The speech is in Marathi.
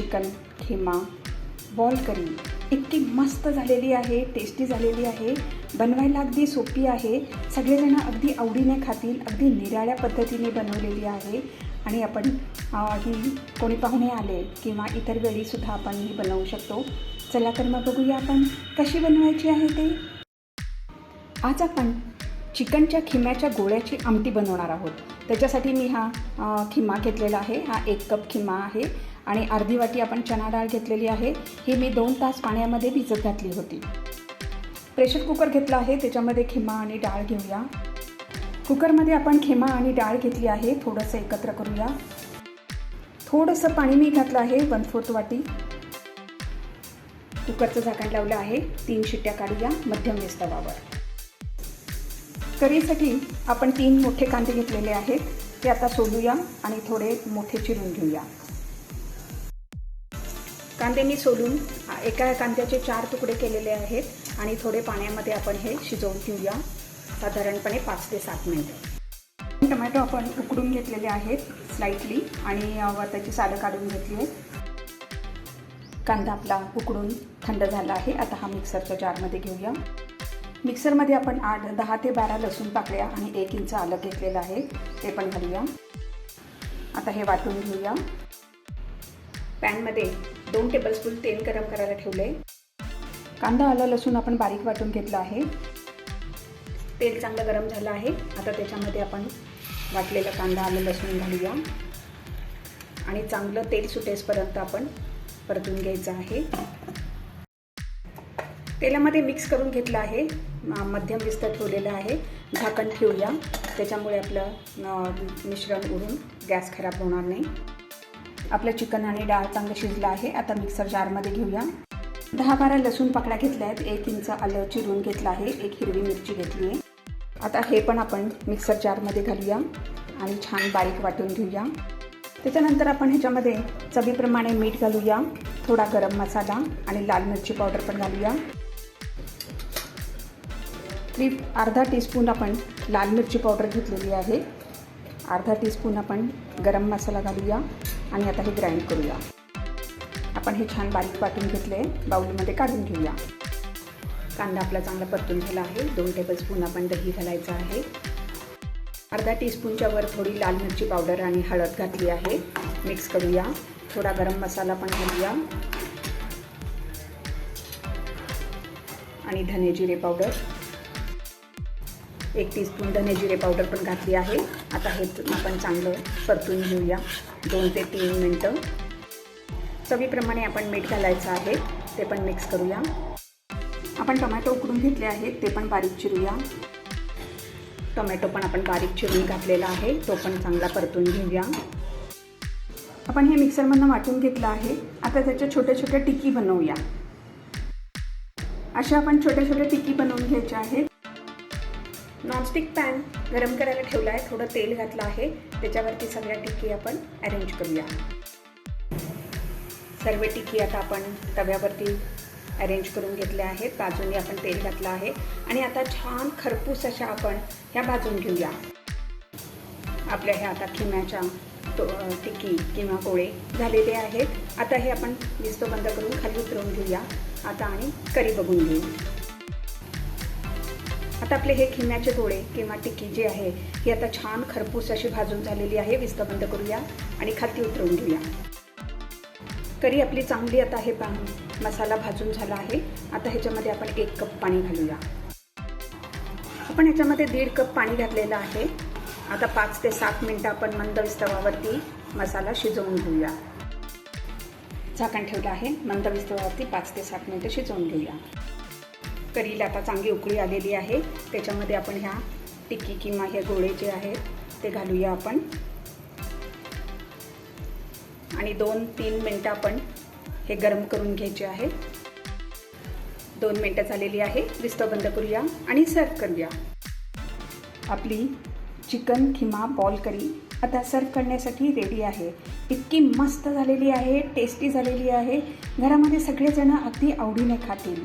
Chicken keema ball curry. इतकी मस्त झालेली आहे टेस्टी झालेली आहे. बनवायला अगदी सोपी आहे. सगळेजण अगदी आवडीने खातील अगदी निराळ्या पद्धतीने बनवलेली आहे. आणि आपण ही कोणी पाहुणे आले किंवा इतर वेळीसुद्धा आपण ही बनवू शकतो. चला तर मग बघूया आपण कशी बनवायची आहे ते. आज आपण चिकनच्या खिम्याच्या गोळ्याची आमटी बनवणार आहोत. त्याच्यासाठी मी हा खिमा घेतलेला आहे. हा एक कप खिमा आहे. आणि अर्धी वाटी आपण चणा डाळ घेतलेली आहे. ही मी दोन तास पाण्यामध्ये भिजत घातली होती. प्रेशर कुकर घेतला आहे. त्याच्यामध्ये खिमा आणि डाळ घेऊया. कुकरमध्ये आपण खिमा आणि डाळ घेतली आहे. थोडंसं एकत्र करूया. थोडंसं पाणी मी घातलं आहे. वन फोर्थ वाटी. कुकरचं झाकण लावलं आहे. तीन शिट्ट्या काढूया मध्यम विस्तवावर करीसाठी आपण तीन मोठे कांदे घेतलेले आहेत. ते आता सोलूया आणि थोडे मोठे चिरून घेऊया. कांदे मी सोलून एका कांद्याचे चार तुकडे केलेले आहेत आणि थोडे पाण्यामध्ये आपण हे शिजवून घेऊया साधारणपणे पाच ते सात मिनिटं. टोमॅटो आपण उकडून घेतलेले आहेत स्लाइटली आणि वर त्याची सालं काढून घेतली आहेत. कांदा आपला उकडून थंड झाला आहे. आता हा मिक्सरच्या जारमध्ये घेऊया. मिक्सरमध्ये आपण आठ दहा ते बारा लसूण पाकळ्या आणि एक इंच आलं घेतलेलं आहे. ते पण घालूया. आता हे वाटून घेऊया. पॅनमध्ये दोन टेबलस्पून तेल गरम करायला ठेवले कांदा आलं लसूण आपण बारीक वाटून घेतलं आहे. तेल चांगलं गरम झालं आहे. आता त्याच्यामध्ये आपण वाटलेलं कांदा आलं लसूण घालूया. आणि चांगलं तेल सुटेसपर्यंत आपण परतून घ्यायचं आहे. तेलामध्ये मिक्स करून घेतलं आहे. मध्यम विस्तर ठेवलेलं आहे. झाकण ठेवूया. त्याच्यामुळे आपलं मिश्रण उडून गॅस खराब होणार नाही. आपलं चिकन आणि डाळ चांगलं शिजलं आहे. आता मिक्सर जारमध्ये घेऊया. दहा बारा लसूण पाकळ्या घेतल्या आहेत. एक इंच आलं चिरून घेतलं आहे. एक हिरवी मिरची घेतली आहे. आता हे पण आपण मिक्सर जारमध्ये घालूया आणि छान बारीक वाटून घेऊया. त्याच्यानंतर आपण ह्याच्यामध्ये चवीप्रमाणे मीठ घालूया थोडा गरम मसाला आणि लाल मिरची पावडर पण घालूया. ती अर्धा टीस्पून आपण लाल मिरची पावडर घेतलेली आहे. अर्धा टीस्पून आपण गरम मसाला घालूया आणि आता हे ग्राइंड करूया. आपण हे छान बारीक वाटून घेतले बाऊलमध्ये काढून घेऊया. कांदा आपला चांगला परतून झाला आहे. दोन टेबलस्पून आपण दही घालायचं आहे. अर्धा टीस्पूनच्या वर थोडी लाल मिरची पावडर आणि हळद घातली आहे. मिक्स करूया. थोडा गरम मसाला पण घालूया. आणि धने जिरे पावडर एक टीस्पून धने जिरे पावडर पण घातली आहे. आता हे आपण चांगलं परतून घेऊया. दोन ते तीन मिनटं. चवीप्रमाणे आपण मीठ घालायचं आहे. ते पण मिक्स करूया. आपण टोमॅटो उकडून घेतले आहेत. ते पण बारीक चिरूया. टोमॅटो पण आपण बारीक चिरून घातलेला आहे. तो पण चांगला परतून घेऊया. आपण हे मिक्सरमधनं वाटून घेतलं आहे. आता त्याच्या छोट्या छोट्या टिकी बनवूया. अशा आपण छोट्या छोट्या टिकी बनवून घ्यायच्या आहेत. नॉनस्टिक पॅन गरम करायला ठेवला आहे. थोडं तेल घातलं आहे. त्याच्यावरती सगळ्या टिक्की आपण अरेंज करूया. सर्व टिक्की आता आपण तव्यावरती अरेंज करून घेतल्या आहेत. बाजूने आपण तेल घातलं आहे. आणि आता छान खरपूस अशा आपण ह्या भाजून घेऊया. आपल्या ह्या आता खिम्याच्या तो टिक्की किंवा गोळे झालेले आहेत. आता हे आपण विस्तो बंद करून खाली उतरवून घेऊया. आता आणि करी बघून घेऊ. आता आपले हे खिम्याचे गोळे किंवा टिक्की जी आहे ही आता छान खरपूस अशी भाजून झालेली आहे. विस्त बंद करूया आणि खाती उतरवून घेऊया. करी आपली चांगली आता हे पाहून मसाला भाजून झाला आहे. आता ह्याच्यामध्ये आपण एक कप पाणी घालूया. आपण ह्याच्यामध्ये दीड कप पाणी घातलेलं आहे. आता पाच ते सात मिनटं आपण मंद विस्तवावरती मसाला शिजवून घेऊया. झाकण ठेवलं आहे. मंद विस्तवावरती पाच ते सात मिनटं शिजवून घेऊया. करीला आता चांगली उकळी आलेली आहे. त्याच्यामध्ये आपण ह्या टिक्की किंवा हे गोळे जे आहेत ते घालूया आपण. आणि दोन तीन मिनटं आपण हे गरम करून घ्यायचे आहे. दोन मिनटं झालेली आहे. विस्तव बंद करूया आणि सर्व करूया. आपली चिकन खिमा बॉल करी आता सर्व करण्यासाठी रेडी आहे. इतकी मस्त झालेली आहे टेस्टी झालेली आहे. घरामध्ये सगळेजणं अगदी आवडीने खातील.